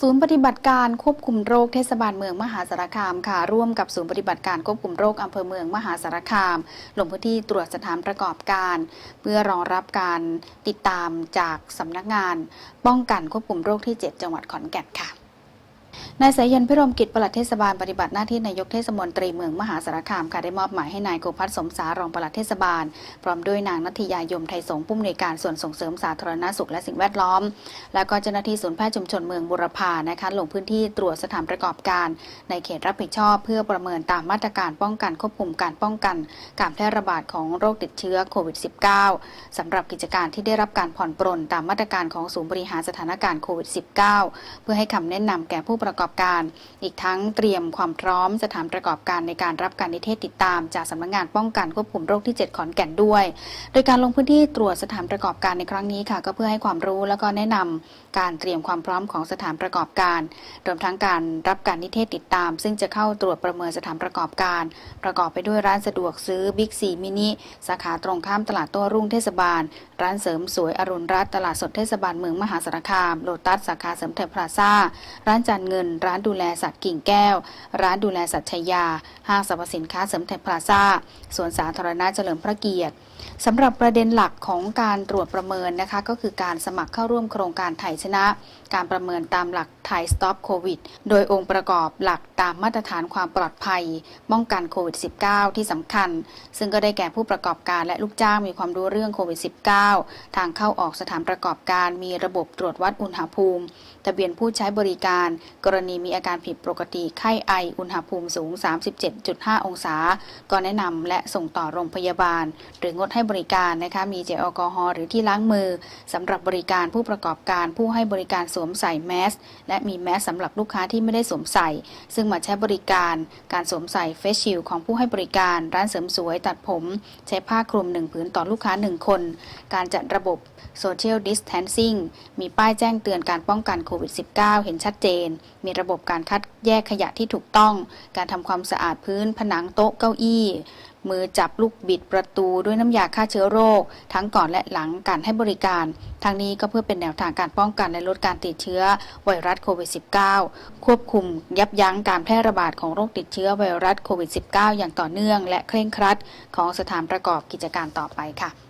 ศูนย์ปฏิบัติการควบคุมโรคเทศบาลเมืองมหาสารคามค่ะ ร่วมกับศูนย์ปฏิบัติการควบคุมโรคอำเภอเมืองมหาสารคาม ลงพื้นที่ตรวจสถานประกอบการ เพื่อรองรับการติดตามจากสำนักงาน ป้องกันควบคุมโรคที่ 7 จังหวัดขอนแก่นค่ะ นายสายยันพิรมกิจปลัดเทศบาลปฏิบัติหน้าที่นายกเทศมนตรีเมืองมหาสารคามค่ะได้มอบหมายให้นายโกพัฒน์สมสารองปลัดเทศบาล พร้อมด้วยนางนัทยายมไทยสงผู้อำนวยการส่วนส่งเสริมสาธารณสุขและสิ่งแวดล้อม แล้วก็เจ้าหน้าที่ศูนย์แพทย์ชุมชนเมืองบุรพานะคะลงพื้นที่ตรวจสถานประกอบการ ในเขตรับผิดชอบ เพื่อประเมินตามมาตรการป้องกันควบคุมการป้องกัน การแพร่ระบาดของโรคติดเชื้อโควิด -19 สำหรับกิจการที่ได้รับการผ่อนปรนตามมาตรการของศูนย์บริหารสถานการณ์โควิด -19 เพื่อให้คำแนะนำแก่ผู้ประกอบการ อีกทั้งเตรียมความพร้อมสถานประกอบการในการรับการนิเทศติดตาม จากสำนักงานป้องกันควบคุมโรคที่ 7 ขอนแก่นด้วย โดยการลงพื้นที่ตรวจสถานประกอบการในครั้งนี้ค่ะ ก็เพื่อให้ความรู้แล้วก็แนะนำการเตรียมความพร้อมของสถานประกอบการรวมทั้งการรับการนิเทศติดตาม ซึ่งจะเข้าตรวจประเมินสถานประกอบการ ประกอบไปด้วยร้านสะดวกซื้อบิ๊กซีมินิสาขาตรงข้ามตลาดโต้รุ่งเทศบาล ร้านเสริมสวยอรุณรัตน์ตลาดสดเทศบาลเมืองมหาสารคามโลตัสสาขาเสริมไทยพลาซ่าร้านจานเงินร้านดูแลสัตว์กิ่งแก้ว ร้านดูแลสัตว์ชัยยา ห้างสรรพสินค้าเสริมไทยพลาซ่าสวนสาธารณะเฉลิมพระเกียรติ สำหรับประเด็นหลักของการตรวจประเมินนะคะ ก็คือการสมัครเข้าร่วมโครงการไทยชนะ การประเมินตามหลักไทยสต็อปโควิดโดยองค์ประกอบหลักตามมาตรฐานความปลอดภัยป้องกันโควิด -19 ที่สำคัญ ซึ่งก็ได้แก่ผู้ประกอบการและลูกจ้างมีความรู้เรื่องโควิด -19 ทางเข้าออกสถานประกอบการมีระบบตรวจวัดอุณหภูมิ ทะเบียนผู้ใช้บริการ กรณีมีอาการผิดปกติไข้ไออุณหภูมิสูง 37.5 องศา ก็แนะนำและส่งต่อโรงพยาบาล หรืองดให้บริการนะคะมีเจลแอลกอฮอล์หรือที่ล้างมือสำหรับบริการผู้ประกอบการผู้ให้บริการสวมใส่แมสและมีแมสสำหรับลูกค้าที่ไม่ได้สวมใส่ ซึ่งมาใช้บริการการสวมใส่เฟสชิลของผู้ให้บริการ ร้านเสริมสวยตัดผม ใช้ผ้าคลุมหนึ่งผืนต่อลูกค้าหนึ่งคน การจัดระบบ Social Distancing มีป้ายแจ้งเตือนการป้องกันโควิด -19 เห็นชัดเจน มีระบบการคัดแยกขยะที่ถูกต้อง การทำความสะอาดพื้นผนังโต๊ะเก้าอี้ มือจับลูกบิดประตูด้วยน้ำยาฆ่าเชื้อโรค ทั้งก่อนและหลังการให้บริการ ทางนี้ก็เพื่อเป็นแนวทางการป้องกันและลดการติดเชื้อไวรัสโควิด -19 ควบคุมยับยั้งการแพร่ระบาดของโรคติดเชื้อไวรัสโควิด -19 อย่างต่อเนื่อง และเคร่งครัดของสถานประกอบกิจการต่อไปค่ะ